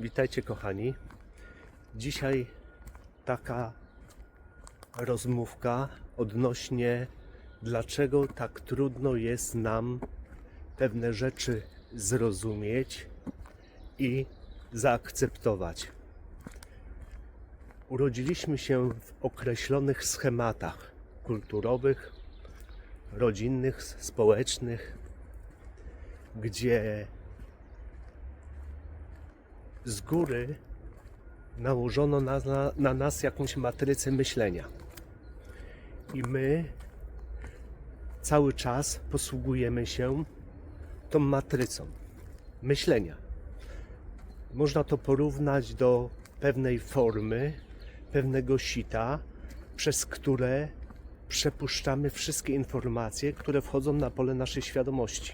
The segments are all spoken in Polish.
Witajcie kochani. Dzisiaj taka rozmówka odnośnie dlaczego tak trudno jest nam pewne rzeczy zrozumieć i zaakceptować. Urodziliśmy się w określonych schematach kulturowych, rodzinnych, społecznych, gdzie z góry nałożono na, na, na nas jakąś matrycę myślenia. I my cały czas posługujemy się tą matrycą myślenia. Można to porównać do pewnej formy, pewnego sita, przez które przepuszczamy wszystkie informacje, które wchodzą na pole naszej świadomości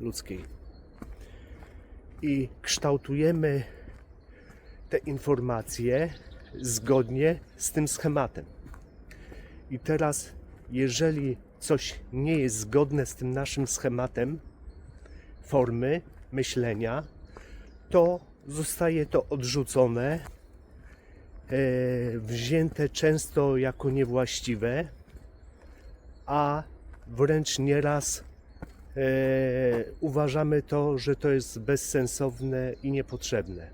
ludzkiej. I kształtujemy te informacje zgodnie z tym schematem. I teraz, jeżeli coś nie jest zgodne z tym naszym schematem formy myślenia, to zostaje to odrzucone, e, wzięte często jako niewłaściwe, a wręcz nieraz uważamy to, że to jest bezsensowne i niepotrzebne.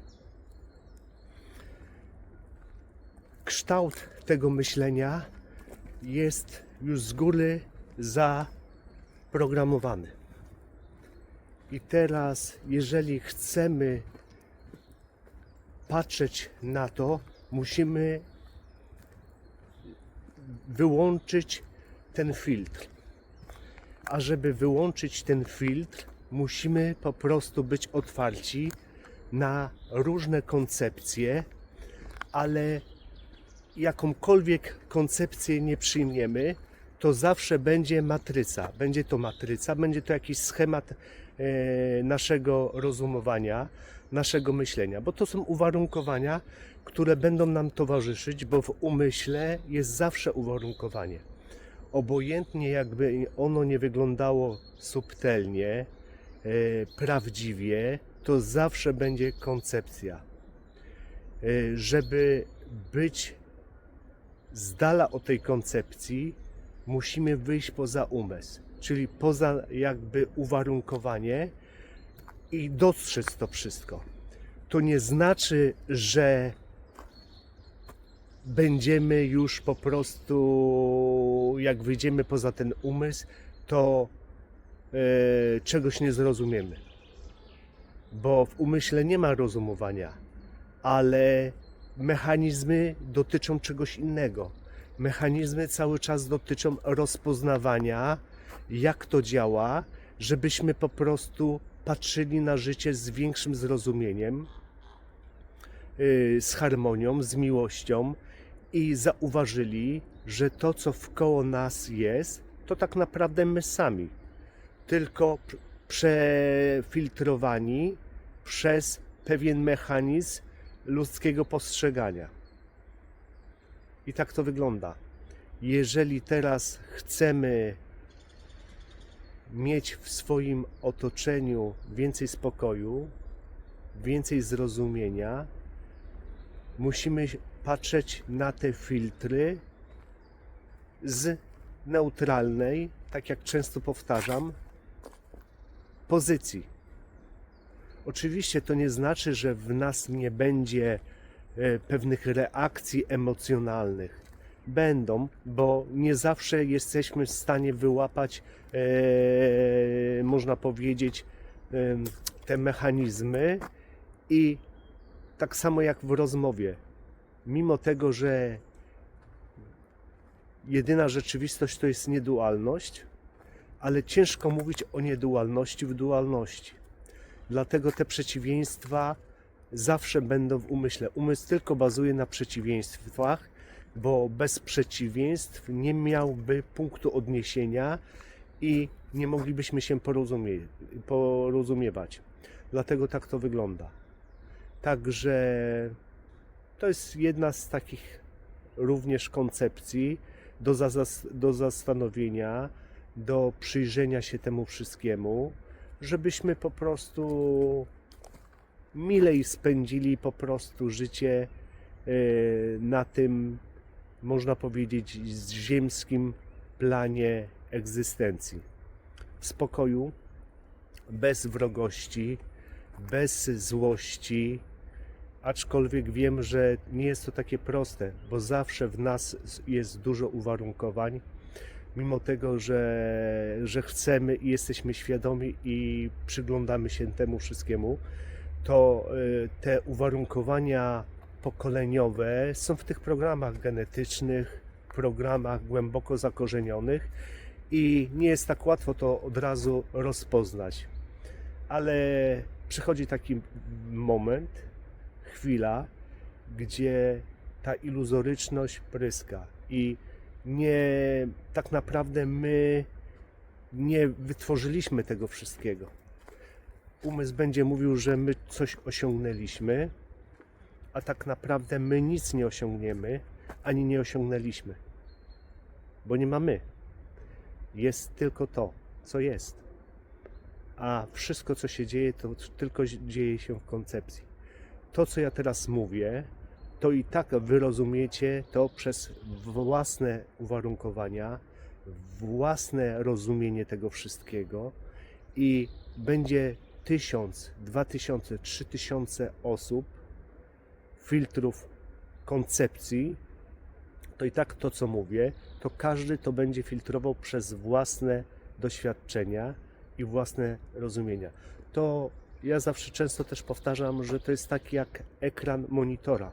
Kształt tego myślenia jest już z góry zaprogramowany. I teraz, jeżeli chcemy patrzeć na to, musimy wyłączyć ten filtr. A żeby wyłączyć ten filtr, musimy po prostu być otwarci na różne koncepcje, ale jakąkolwiek koncepcję nie przyjmiemy, to zawsze będzie matryca. Będzie to matryca, będzie to jakiś schemat e, naszego rozumowania, naszego myślenia, bo to są uwarunkowania, które będą nam towarzyszyć, bo w umyśle jest zawsze uwarunkowanie. Obojętnie jakby ono nie wyglądało subtelnie, e, prawdziwie, to zawsze będzie koncepcja. E, żeby być z dala od tej koncepcji, musimy wyjść poza umysł, czyli poza jakby uwarunkowanie i dostrzec to wszystko. To nie znaczy, że będziemy już po prostu, jak wyjdziemy poza ten umysł, to e, czegoś nie zrozumiemy. Bo w umyśle nie ma rozumowania, ale mechanizmy dotyczą czegoś innego. Mechanizmy cały czas dotyczą rozpoznawania, jak to działa, żebyśmy po prostu patrzyli na życie z większym zrozumieniem, yy, z harmonią, z miłością i zauważyli, że to, co wkoło nas jest, to tak naprawdę my sami, tylko przefiltrowani przez pewien mechanizm ludzkiego postrzegania. I tak to wygląda. Jeżeli teraz chcemy mieć w swoim otoczeniu więcej spokoju, więcej zrozumienia, musimy patrzeć na te filtry z neutralnej, tak jak często powtarzam, pozycji. Oczywiście to nie znaczy, że w nas nie będzie e, pewnych reakcji emocjonalnych. Będą, bo nie zawsze jesteśmy w stanie wyłapać, e, można powiedzieć, te mechanizmy i tak samo jak w rozmowie, mimo tego, że jedyna rzeczywistość to jest niedualność, ale ciężko mówić o niedualności w dualności. Dlatego te przeciwieństwa zawsze będą w umyśle. Umysł tylko bazuje na przeciwieństwach, bo bez przeciwieństw nie miałby punktu odniesienia i nie moglibyśmy się porozumie, porozumiewać. Dlatego tak to wygląda. Także to jest jedna z takich również koncepcji do, zas- do zastanowienia, do przyjrzenia się temu wszystkiemu, żebyśmy po prostu milej spędzili po prostu życie e, na tym, można powiedzieć, ziemskim planie egzystencji. W spokoju, bez wrogości, bez złości, aczkolwiek wiem, że nie jest to takie proste, bo zawsze w nas jest dużo uwarunkowań, mimo tego, że, że chcemy i jesteśmy świadomi i przyglądamy się temu wszystkiemu, to y, te uwarunkowania pokoleniowe są w tych programach genetycznych, programach głęboko zakorzenionych i nie jest tak łatwo to od razu rozpoznać. Ale przychodzi taki moment, chwila, gdzie ta iluzoryczność pryska i nie tak naprawdę my nie wytworzyliśmy tego wszystkiego. Umysł będzie mówił, że my coś osiągnęliśmy, a tak naprawdę my nic nie osiągniemy, ani nie osiągnęliśmy. Bo nie ma my. Jest tylko to, co jest. A wszystko, co się dzieje, to tylko dzieje się w koncepcji. To, co ja teraz mówię, to i tak wy rozumiecie to przez własne uwarunkowania, własne rozumienie tego wszystkiego i będzie tysiąc, dwa tysiące, trzy tysiące osób, filtrów koncepcji, to i tak to, co mówię, to każdy to będzie filtrował przez własne doświadczenia i własne rozumienia. To ja zawsze często też powtarzam, że to jest taki jak ekran monitora.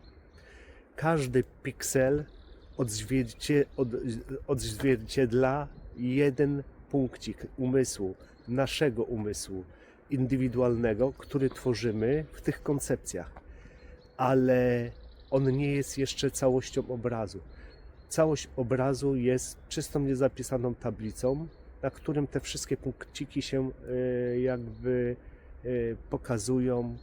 Każdy piksel odzwiercie, od, odzwierciedla jeden punkcik umysłu, naszego umysłu indywidualnego, który tworzymy w tych koncepcjach. Ale on nie jest jeszcze całością obrazu. Całość obrazu jest czystą, niezapisaną tablicą, na którym te wszystkie punkciki się e, jakby pokazują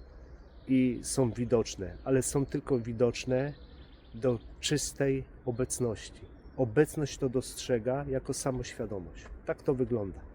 i są widoczne, ale są tylko widoczne do czystej obecności. Obecność to dostrzega jako samoświadomość. Tak to wygląda.